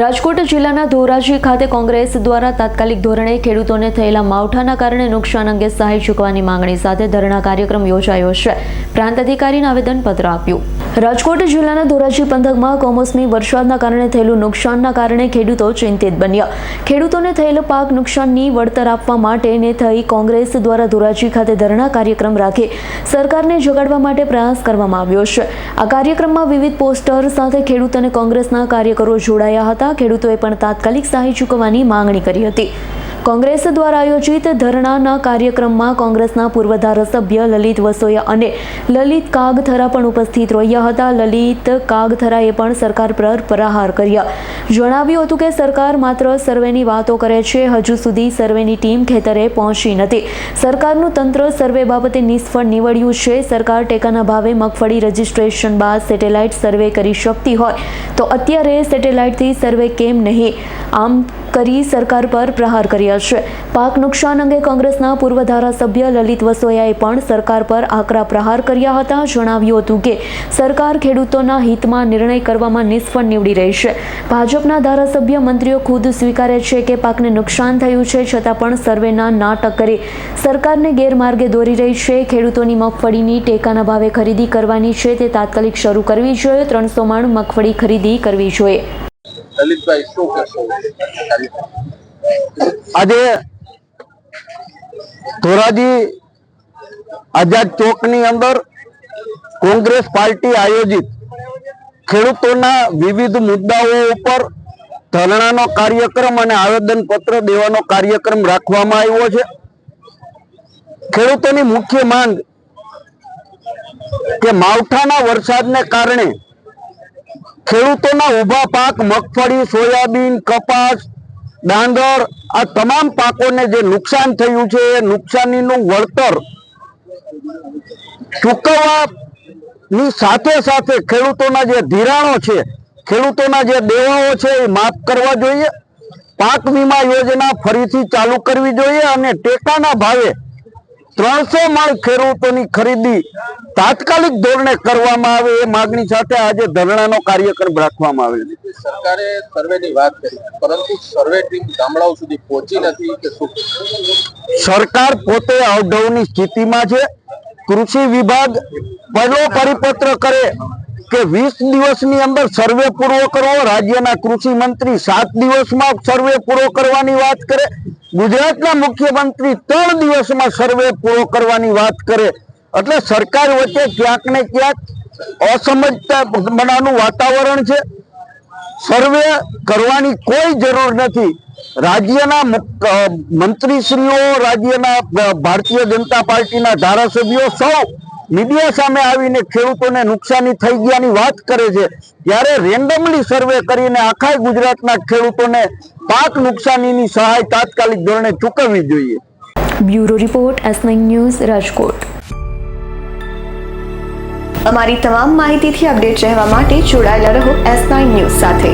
રાજકોટ જિલ્લાના ધોરાજી ખાતે કોંગ્રેસ દ્વારા તાત્કાલિક ધોરણે ખેડૂતોને થયેલા માવઠાના કારણે નુકસાન અંગે સહાય ચૂકવાની માંગણી સાથે ધરણા કાર્યક્રમ યોજાયો છે. પ્રાંત અધિકારીને આવેદનપત્ર આપ્યું. રાજકોટ જિલ્લાના ધોરાજી પંથકમાં કમોસમી વરસાદના કારણે થયેલું નુકસાનના કારણે ખેડૂતો ચિંતિત બન્યા. ખેડૂતોને થયેલ પાક નુકસાનની વળતર આપવા માટે ને થઈ કોંગ્રેસ દ્વારા ધોરાજી ખાતે ધરણા કાર્યક્રમ રાખી સરકારને જગાડવા માટે પ્રયાસ કરવામાં આવ્યો છે. આ કાર્યક્રમમાં વિવિધ પોસ્ટર સાથે ખેડૂત અને કોંગ્રેસના કાર્યકરો જોડાયા હતા. ખેડૂતોએ પણ તાત્કાલિક સહાય ચૂકવવાની માંગણી કરી હતી. કોંગ્રેસ દ્વારા આયોજિત ધરણાના કાર્યક્રમમાં કોંગ્રેસના પૂર્વ ધારાસભ્ય લલિત વસોયા અને લલિત કાગથરા પણ ઉપસ્થિત રહ્યા હતા. લલિત કાગથરાએ પણ સરકાર પર પ્રહાર કર્યા. જણાવ્યું હતું કે સરકાર માત્ર સર્વેની વાતો કરે છે. હજુ સુધી સર્વેની ટીમ ખેતરે પહોંચી નથી. સરકારનું તંત્ર સર્વે બાબતે નિષ્ફળ નીવડ્યું છે. સરકાર ટેકાના ભાવે મગફળી રજીસ્ટ્રેશન બાદ સેટેલાઇટ સર્વે કરી શકતી હોય તો અત્યારે સેટેલાઇટથી સર્વે કેમ નહીં? આમ કરી સરકાર પર પ્રહાર કર્યા છે. પાક નુકસાન અંગે કોંગ્રેસના પૂર્વ ધારાસભ્ય લલિત વસોયાએ પણ સરકાર પર આકરા પ્રહાર કર્યા હતા. જણાવ્યું હતું કે, સરકાર ખેડૂતોના હિતમાં નિર્ણય કરવામાં નિષ્ફળ નીવડી રહી છે. ભાજપના ધારાસભ્ય મંત્રીઓ ખુદ સ્વીકારે છે કે, પાકને નુકસાન થયું છે છતાં પણ સર્વેના નાટક કરી સરકારને ગેરમાર્ગે દોરી રહી છે. ખેડૂતોની મગફળીની ટેકાના ભાવે ખરીદી કરવાની છે. તે તાત્કાલિક શરૂ કરવી જોઈએ. ત્રણસો મણ મગફળી ખરીદી કરવી જોઈએ. લલિતભાઈ શું કહેશો આજે ધોરાજી આઝાદ ચોકની અંદર કોંગ્રેસ પાર્ટી આયોજિત. ખેડૂતોના વિવિધ મુદ્દાઓ ઉપર ધરણાનો કાર્યક્રમ અને આવેદન પત્ર દેવાનો કાર્યક્રમ રાખવામાં આવ્યો છે. ખેડૂતોની મુખ્ય માંગ કે માવઠાના વરસાદને કારણે ખેડૂતોના ઊભા પાક, મગફળી, સોયાબીન, કપાસ ડાંગર આ તમામ પાકોને જે નુકસાન થયું છે, એ નુકસાનીનું વળતર ચૂકવવાની સાથે સાથે ખેડૂતોના જે ધિરાણો છે, ખેડૂતોના જે દેવાઓ છે, એ માફ કરવા જોઈએ. પાક વીમા યોજના ફરીથી ચાલુ કરવી જોઈએ અને ટેકાના ભાવે ત્રણસો મણ ખેડૂતોની ખરીદી તાત્કાલિક ધોરણે કરવામાં આવે એ માગણી સાથે આજે ધરણાનો કાર્યક્રમ રાખવામાં આવેલ સરકારે સર્વેની વાત કરી પરંતુ સર્વે ટીમ ગામડાઓ સુધી પહોંચી નથી કે શું? સરકાર પોતે અવઢવની સ્થિતિમાં છે. કૃષિ વિભાગ પહેલો પરિપત્ર કરે કે વીસ દિવસની અંદર સર્વે પૂરો કરવો. રાજ્યના કૃષિ મંત્રી સાત દિવસમાં સર્વે પૂરો કરવાની વાત કરે. ગુજરાતના મુખ્યમંત્રી ત્રણ દિવસમાં સર્વે પૂરો કરવાની વાત કરે. એટલે સરકાર વચ્ચે ક્યાંક ને ક્યાંક અસમજતા બનાનું વાતાવરણ છે. સર્વે કરવાની કોઈ જરૂર નથી. રાજ્યના મંત્રીશ્રીઓ, રાજ્યના ભારતીય જનતા પાર્ટીના ધારાસભ્યો સૌ મીડિયા સામે આવીને ખેડૂતોને નુકસાની થઈ ગયાની વાત કરે છે. ત્યારે રેન્ડમલી સર્વે કરીને આખા ગુજરાતના ખેડૂતોને પાક નુકસાનીની સહાય તાત્કાલિક ધોરણે ચૂકવવી જોઈએ. Bureau report S news Rajkot. અમારી તમામ માહિતીથી અપડેટ રહેવા માટે જોડાયેલા રહો એસ ન્યૂઝ સાથે.